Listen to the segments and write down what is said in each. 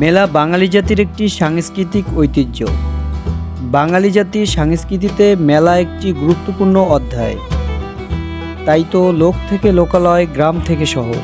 মেলা বাঙালি জাতির একটি সাংস্কৃতিক ঐতিহ্য। বাঙালি জাতির সংস্কৃতিতে মেলা একটি গুরুত্বপূর্ণ অধ্যায়। তাই তো লোক থেকে লোকালয়, গ্রাম থেকে শহর।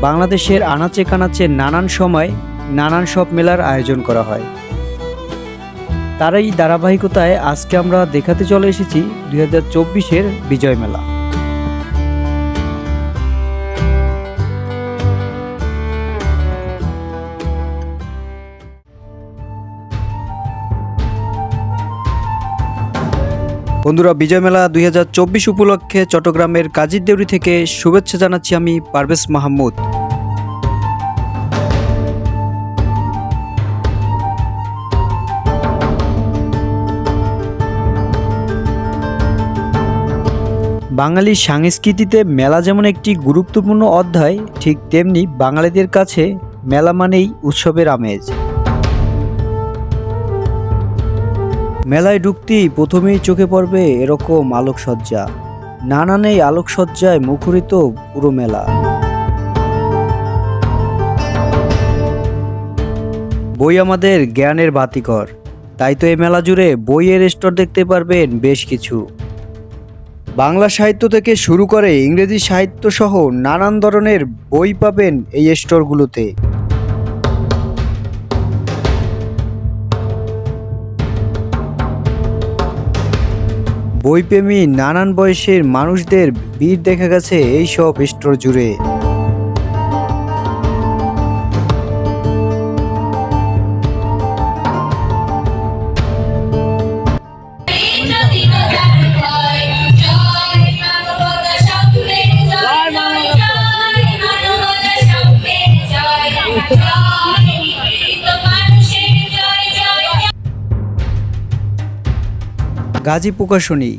বাংলাদেশের আনাচে কানাচে নানান সময় নানান সব মেলার আয়োজন করা হয়। তার এই ধারাবাহিকতায় আজকে আমরা দেখাতে চলে এসেছি দুই হাজার চব্বিশের বিজয় মেলা। বন্ধুরা, বিজয় মেলা দুই উপলক্ষে চট্টগ্রামের কাজীর দেউরি থেকে শুভেচ্ছা জানাচ্ছি আমি পারভেজ মাহমুদ। বাঙালি সংস্কৃতিতে মেলা যেমন একটি গুরুত্বপূর্ণ অধ্যায়, ঠিক তেমনি বাঙালিদের কাছে মেলা মানেই উৎসবের আমেজ। মেলায় ঢুকতেই প্রথমেই চোখে পড়বে এরকম আলোকসজ্জা। নানান এই আলোকসজ্জায় মুখরিত পুরো মেলা। বই আমাদের জ্ঞানের বাতিকর তাই তো এই মেলা জুড়ে বইয়ের স্টোর দেখতে পারবেন বেশ কিছু। বাংলা সাহিত্য থেকে শুরু করে ইংরেজি সাহিত্য সহ নানান ধরনের বই পাবেন এই স্টোরগুলোতে। বইপ্রেমী নানান বয়সের মানুষদের ভিড় দেখা গেছে এই সব স্টোর জুড়ে। গাজী প্রকাশনী।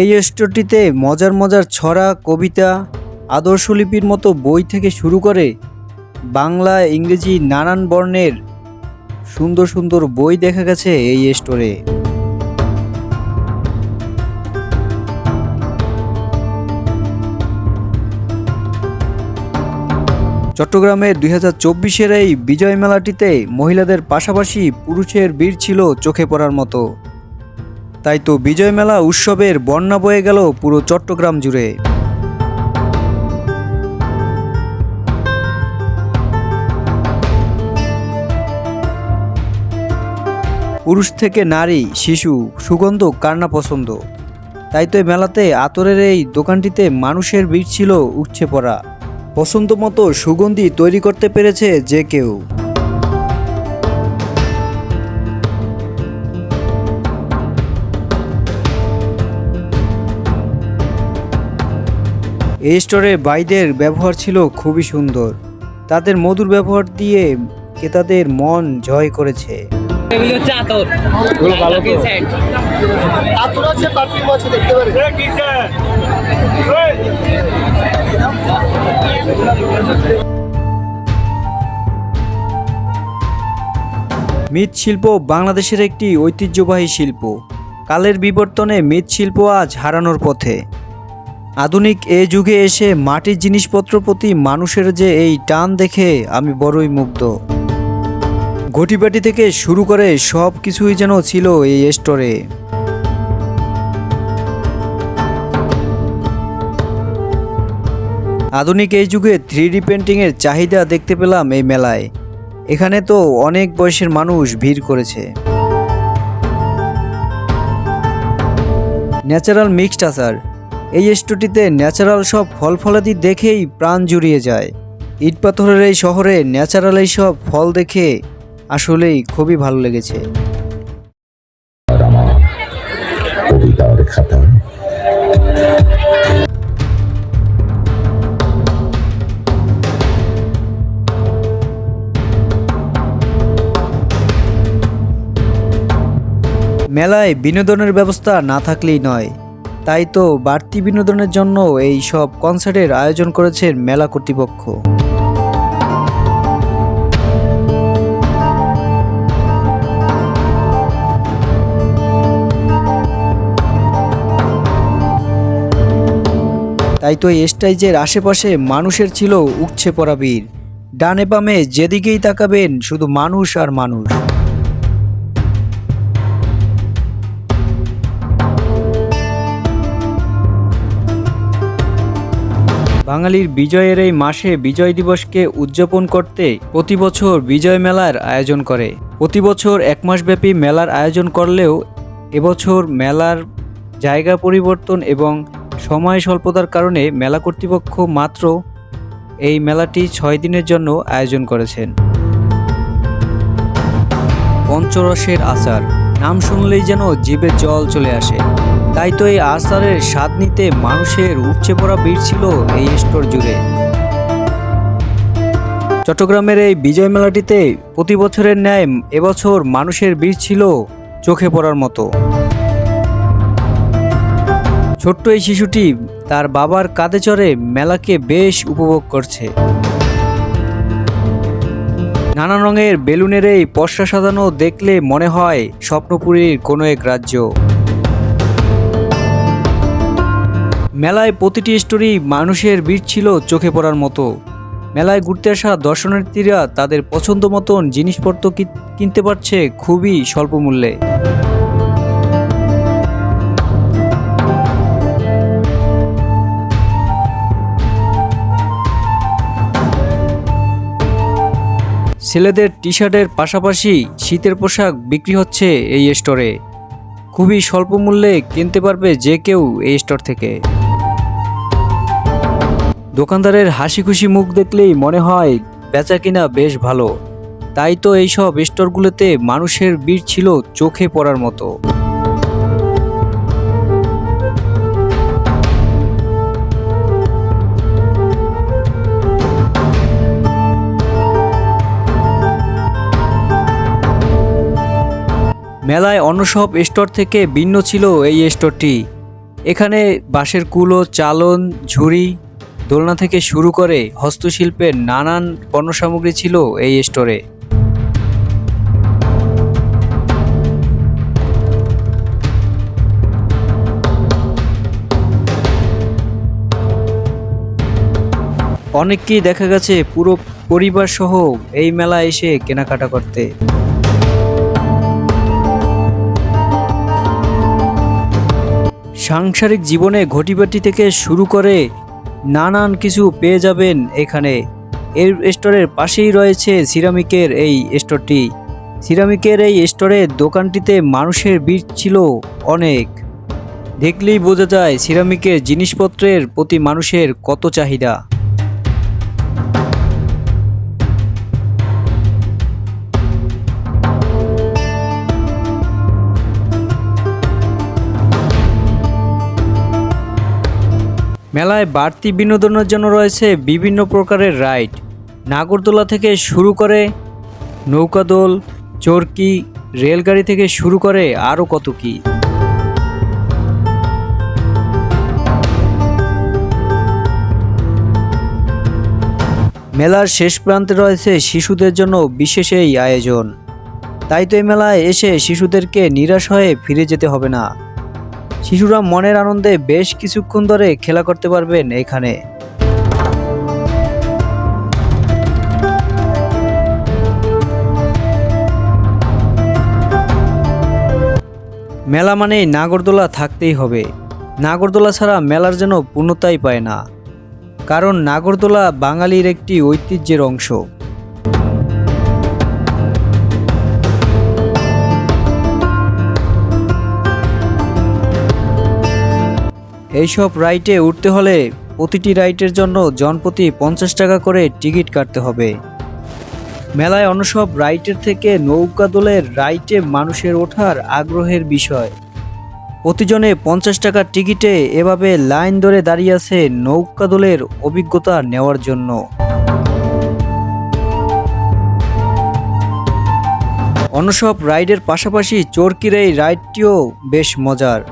এই স্টোরটিতে মজার মজার ছড়া, কবিতা, আদর্শলিপির মতো বই থেকে শুরু করে বাংলা, ইংরেজি নানান বর্ণের সুন্দর সুন্দর বই দেখা গেছে এই স্টোরে। চট্টগ্রামে দুই হাজার চব্বিশের এই বিজয় মেলাটিতে মহিলাদের পাশাপাশি পুরুষের ভিড় ছিল চোখে পড়ার মতো। তাই তো বিজয় মেলা উৎসবের বন্যা বয়ে গেল পুরো চট্টগ্রাম জুড়ে। পুরুষ থেকে নারী, শিশু, সুগন্ধ কার না পছন্দ? তাই তো মেলাতে আতরের এই দোকানটিতে মানুষের ভিড় ছিল উঠছে পড়া। পছন্দ মতো সুগন্ধি তৈরি করতে পেরেছে যে কেউ। এই স্টোরে বাইদের ব্যবহার ছিল খুবই সুন্দর। তাদের মধুর ব্যবহার দিয়ে ক্রেতাদের মন জয় করেছে। এগুলো হচ্ছে এগুলো ভালো তো? সেট আছে পারফিউম আছে দেখতে পারেন মৃৎশিল্প বাংলাদেশের একটি ঐতিহ্যবাহী শিল্প। কালের বিবর্তনে মৃৎশিল্প আজ হারানোর পথে। আধুনিক এ যুগে এসে মাটির জিনিসপত্র প্রতি মানুষের যে এই টান দেখে আমি বড়ই মুগ্ধ। ঘটিবাটি থেকে শুরু করে সব কিছুই যেন ছিল এই স্টোরে আধুনিক এই যুগে থ্রি পেন্টিংয়ের চাহিদা দেখতে পেলাম এই মেলায়। এখানে তো অনেক বয়সের মানুষ ভিড় করেছে। ন্যাচারাল মিক্সড আচার এই স্টোরটিতে ন্যাচারাল সব ফল ফলাদি দেখেই প্রাণ জুড়িয়ে যায়। ইট পাথরের এই শহরে ন্যাচারাল এই সব ফল দেখে আসলেই খুবই ভালো লেগেছে। মেলায় বিনোদনের ব্যবস্থা না থাকলেই নয়। তাই তো বাড়তি বিনোদনের জন্য এই সব কনসার্টের আয়োজন করেছেন মেলা কর্তৃপক্ষ। তাই তো এই স্টেজের আশেপাশে মানুষের ছিল উঠছে পড়া ডানে বামে যেদিকেই তাকাবেন শুধু মানুষ আর মানুষ। বাঙালির বিজয়ের এই মাসে বিজয় দিবসকে উদযাপন করতে প্রতি বছর বিজয় মেলার আয়োজন করে। প্রতি বছর এক মাসব্যাপী মেলার আয়োজন করলেও এবছর মেলার জায়গা পরিবর্তন এবং সময় স্বল্পতার কারণে মেলা কর্তৃপক্ষ মাত্র এই মেলাটি ছয় দিনের জন্য আয়োজন করেছেন। পঞ্চরসের আচার, নাম শুনলেই যেন জিভে জল চলে আসে। তাই তো এই আচারের স্বাদ নিতে মানুষের উপচে পড়া ভিড় ছিল এই স্টোর জুড়ে। চট্টগ্রামের এই বিজয় মেলাটিতে প্রতি বছরের ন্যায় এবছর মানুষের ভিড় ছিল চোখে পড়ার মতো। ছোট্ট এই শিশুটি তার বাবার কাঁধে চড়ে মেলাকে বেশ উপভোগ করছে। নানা রঙের বেলুনের এই পশা সাজানো দেখলে মনে হয় স্বপ্নপুরীর কোনো এক রাজ্য। মেলায় প্রতিটি স্টোরি মানুষের ভিড় ছিল চোখে পড়ার মতো। মেলায় ঘুরতে আসা দর্শনার্থীরা তাদের পছন্দ মতন জিনিসপত্র কিনতে পারছে খুবই স্বল্প মূল্যে। ছেলেদের টি শার্টের পাশাপাশি শীতের পোশাক বিক্রি হচ্ছে এই স্টোরে খুবই স্বল্প মূল্যে কিনতে পারবে যে কেউ এই স্টোর থেকে। দোকানদারের হাসি খুশি মুখ দেখলেই মনে হয় বেচা কিনা বেশ ভালো। তাই তো এইসব স্টোরগুলোতে মানুষের ভিড় ছিল চোখে পড়ার মতো। মেলায় অন্য সব স্টোর থেকে ভিন্ন ছিল এই স্টোরটি। এখানে বাঁশের কুলো, চালন, ঝুড়ি দোলনা থেকে শুরু করে হস্তশিল্পের নানান পণ্য সামগ্রী ছিল এই স্টোরে। অনেককেই দেখা গেছে পুরো পরিবার সহ এই মেলায় এসে কেনাকাটা করতে। সাংসারিক জীবনে ঘটিবাটি থেকে শুরু করে নানান কিছু পেয়ে যাবেন এখানে। এর স্টোরের পাশেই রয়েছে সিরামিকের এই স্টোরটি। সিরামিকের এই স্টোরের দোকানটিতে মানুষের ভিড় ছিল অনেক। দেখলেই বোঝা যায় সিরামিকের জিনিসপত্রের প্রতি মানুষের কত চাহিদা। মেলায় বাড়তি বিনোদনের জন্য রয়েছে বিভিন্ন প্রকারের রাইড। নাগরদোলা থেকে শুরু করে নৌকাদোল, চরকি, রেলগাড়ি থেকে শুরু করে আরও কত কি। মেলার শেষ প্রান্তে রয়েছে শিশুদের জন্য বিশেষ এই আয়োজন। তাই তো এই মেলায় এসে শিশুদেরকে নিরাশ হয়ে ফিরে যেতে হবে না। শিশুরা মনের আনন্দে বেশ কিছুক্ষণ ধরে খেলা করতে পারবেন এখানে। মেলা মানেই নাগরদোলা থাকতেই হবে। নাগরদোলা ছাড়া মেলার যেন পূর্ণতাই পায় না। কারণ নাগরদোলা বাঙালির একটি ঐতিহ্যের অংশ। এইসব রাইটে উঠতে হলে প্রতিটি রাইটের জন্য জনপ্রতি পঞ্চাশ টাকা করে টিকিট কাটতে হবে। মেলায় অন্য সব রাইটের থেকে নৌকা দোলের রাইটে মানুষের ওঠার আগ্রহের বিষয়। প্রতিজনে পঞ্চাশ টাকার টিকিটে এভাবে লাইন ধরে দাঁড়িয়ে আছে নৌকা দোলের অভিজ্ঞতা নেওয়ার জন্য। অন্য সব রাইডের পাশাপাশি চরকির এই রাইডটিও বেশ মজার।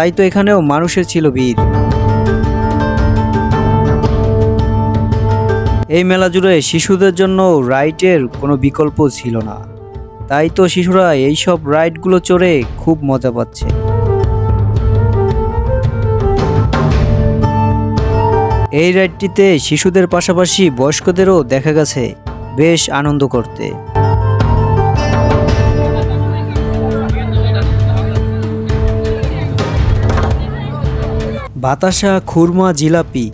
তাই তো এখানেও মানুষের ছিল ভিড়। এই মেলা জুড়ে শিশুদের জন্য রাইডের কোনো বিকল্প ছিল না। তাই তো শিশুরা এইসব রাইডগুলো চড়ে খুব মজা পাচ্ছে। এই রাইডটিতে শিশুদের পাশাপাশি বয়স্কদেরও দেখা গেছে বেশ আনন্দ করতে। বাতাসা, খুরমা, জিলাপি।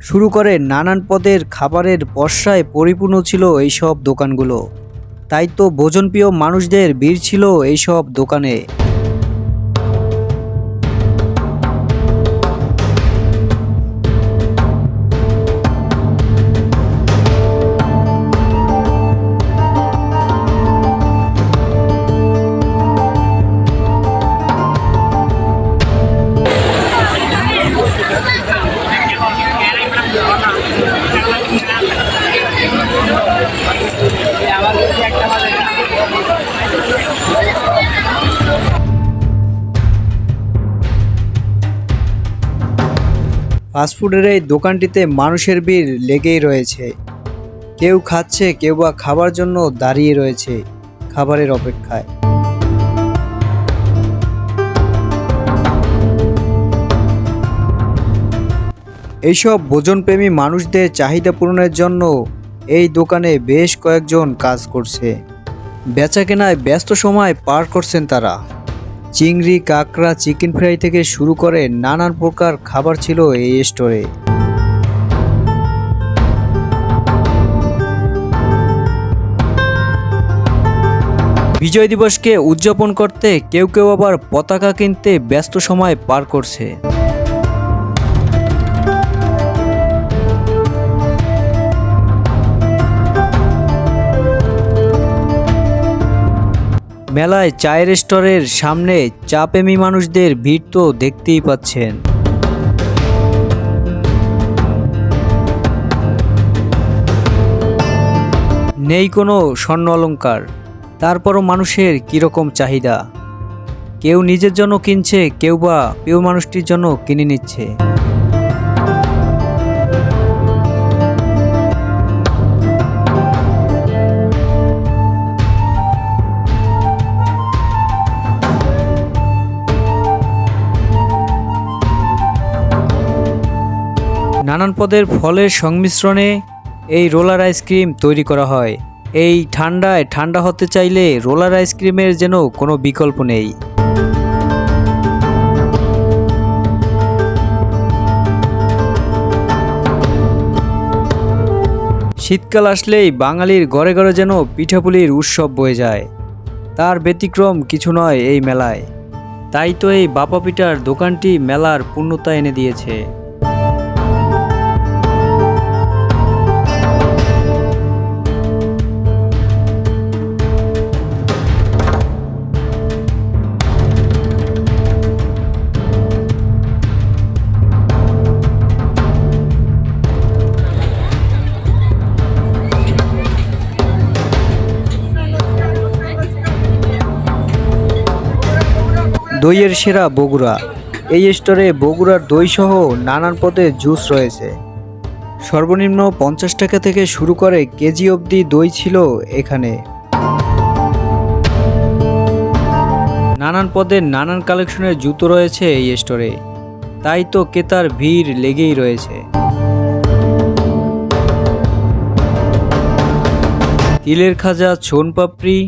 শুরু করে নানান পদের খাবারের বর্ষায় পরিপূর্ণ ছিল এইসব দোকানগুলো। তাই তো ভোজনপ্রিয় মানুষদের ভিড় ছিল এইসব দোকানে। ফাস্টফুডের এই দোকানটিতে মানুষের ভিড় লেগেই রয়েছে। কেউ খাচ্ছে, কেউ বা খাবার জন্য দাঁড়িয়ে রয়েছে খাবারের অপেক্ষায়। এইসব ভোজনপ্রেমী মানুষদের চাহিদা পূরণের জন্য এই দোকানে বেশ কয়েকজন কাজ করছে। বেচাকেনায় ব্যস্ত সময় পার করছেন তারা। চিংড়ি, কাঁকড়া, চিকেন ফ্রাই থেকে শুরু করে নানান প্রকার খাবার ছিল এই স্টোরে। বিজয় দিবসকে উদযাপন করতে কেউ কেউ আবার পতাকা কিনতে ব্যস্ত সময় পার করছে। মেলায় চায়ের স্টোরের সামনে চা প্রেমী মানুষদের ভিড় তো দেখতেই পাচ্ছেন। নেই কোনো স্বর্ণ অলঙ্কার তারপরও মানুষের কীরকম চাহিদা। কেউ নিজের জন্য কিনছে, কেউ বা প্রিয় মানুষটির জন্য কিনে নিচ্ছে। নানান পদের ফলের সংমিশ্রণে এই রোলার আইসক্রিম তৈরি করা হয়। এই ঠান্ডায় ঠান্ডা হতে চাইলে রোলার আইসক্রিমের যেন কোনো বিকল্প নেই। শীতকাল আসলেই বাঙালির ঘরে ঘরে যেন পিঠাপুলির উৎসব বয়ে যায়। তার ব্যতিক্রম কিছু নয় এই মেলায়। তাই তো এই বাপা পিঠার দোকানটি মেলার পূর্ণতা এনে দিয়েছে। দইয়ের সেরা বগুড়া। এই স্টোরে বগুড়ার দই সহ নানান পদের জুস রয়েছে। সর্বনিম্ন পঞ্চাশ টাকা থেকে শুরু করে কেজি অবধি দই ছিল এখানে। নানান পদের নানান কালেকশনের জুতো রয়েছে এই স্টোরে। তাই তো ক্রেতার ভিড় লেগেই রয়েছে। তিলের খাজা ছোন পাপড়ি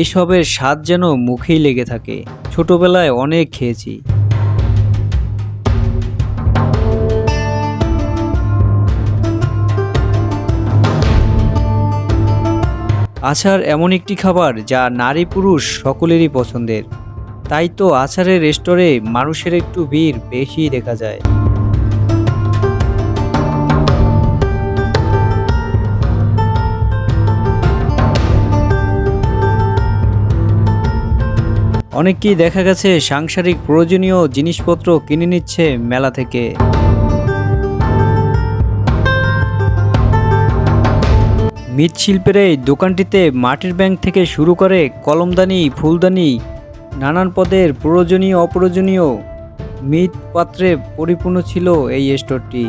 এইসবের স্বাদ যেন মুখেই লেগে থাকে। ছোটবেলায় অনেক খেয়েছি। আচার এমন একটি খাবার যা নারী পুরুষ সকলেরই পছন্দের। তাই তো আচারের রেস্টোরে মানুষের একটু ভিড় বেশি দেখা যায়। অনেককেই দেখা গেছে সাংসারিক প্রয়োজনীয় জিনিসপত্র কিনে নিচ্ছে মেলা থেকে। মৃৎশিল্পের এই দোকানটিতে মাটির ব্যাংক থেকে শুরু করে কলমদানি, ফুলদানি, নানান পদের প্রয়োজনীয় অপ্রয়োজনীয় মৃৎ পাত্রে পরিপূর্ণ ছিল এই স্টোরটি।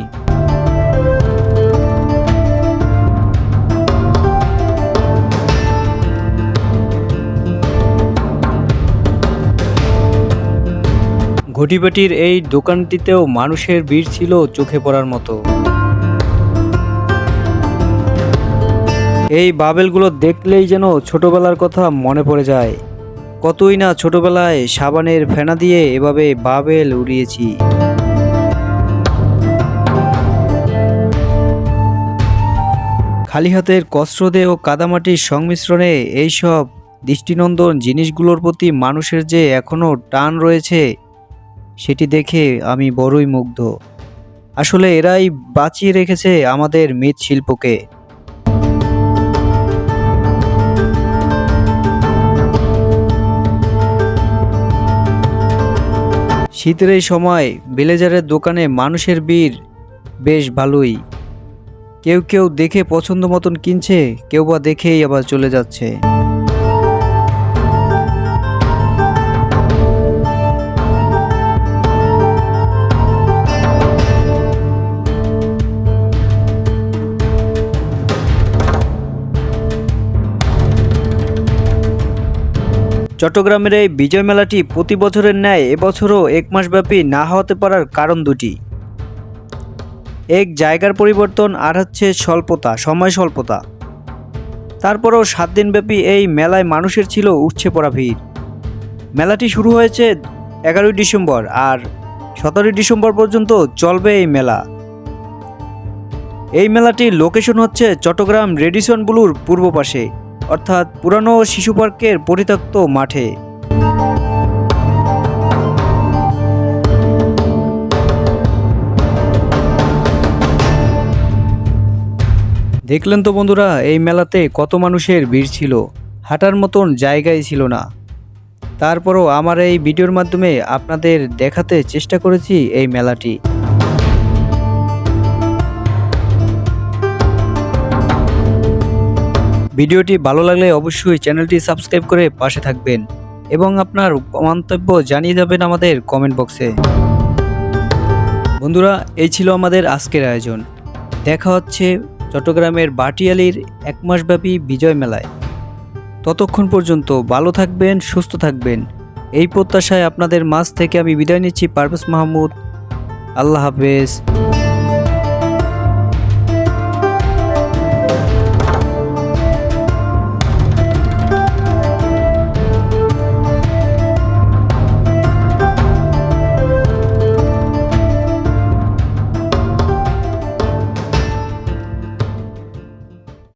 ঘটিবাটির এই দোকানটিতেও মানুষের ভিড় ছিল চোখে পড়ার মতো। এই বাবেলগুলো দেখলেই যেন ছোটবেলার কথা মনে পড়ে যায়। কতই না ছোটবেলায় সাবানের ফেনা দিয়ে এভাবে বাবেল উড়িয়েছি। খালি হাতের কসরদে ও কাদামাটির সংমিশ্রণে এইসব দৃষ্টিনন্দন জিনিসগুলোর প্রতি মানুষের যে এখনও টান রয়েছে সেটি দেখে আমি বড়ই মুগ্ধ। আসলে এরাই বাঁচিয়ে রেখেছে আমাদের মৃৎশিল্পকে শীতের এই সময় ভিলেজারের দোকানে মানুষের ভিড় বেশ ভালোই। কেউ কেউ দেখে পছন্দ মতন কিনছে, কেউ বা দেখেই আবার চলে যাচ্ছে। চট্টগ্রামের এই বিজয় মেলাটি প্রতি বছরের ন্যায় এবছরও এক মাসব্যাপী না হতে পারার কারণ দুটি। এক জায়গার পরিবর্তন আর হচ্ছে স্বল্পতা, সময় স্বল্পতা। তারপরও সাত দিনব্যাপী এই মেলায় মানুষের ছিল উঠছে পড়া ভিড়। মেলাটি শুরু হয়েছে এগারোই ডিসেম্বর আর সতেরোই ডিসেম্বর পর্যন্ত চলবে এই মেলা। এই মেলাটির লোকেশন হচ্ছে চট্টগ্রাম রেডিসন ব্লুর পূর্ব পাশে। অর্থাৎ পুরানো শিশু পার্কের পরিত্যক্ত মাঠে। দেখলেন তো বন্ধুরা, এই মেলাতে কত মানুষের ভিড় ছিল। হাঁটার মতন জায়গাই ছিল না। তারপরও আমার এই ভিডিওর মাধ্যমে আপনাদের দেখাতে চেষ্টা করেছি এই মেলাটি। ভিডিওটি ভালো লাগলে অবশ্যই চ্যানেলটি সাবস্ক্রাইব করে পাশে থাকবেন এবং আপনার মন্তব্য জানিয়ে যাবেন আমাদের কমেন্ট বক্সে বন্ধুরা, এই ছিল আমাদের আজকের আয়োজন। দেখা হচ্ছে চট্টগ্রামের বাটিয়ালির এক মাসব্যাপী বিজয় মেলায়। ততক্ষণ পর্যন্ত ভালো থাকবেন, সুস্থ থাকবেন। এই প্রত্যাশায় আপনাদের মাঝ থেকে আমি বিদায় নিচ্ছি পারভেজ মাহমুদ। আল্লাহ হাফেজ।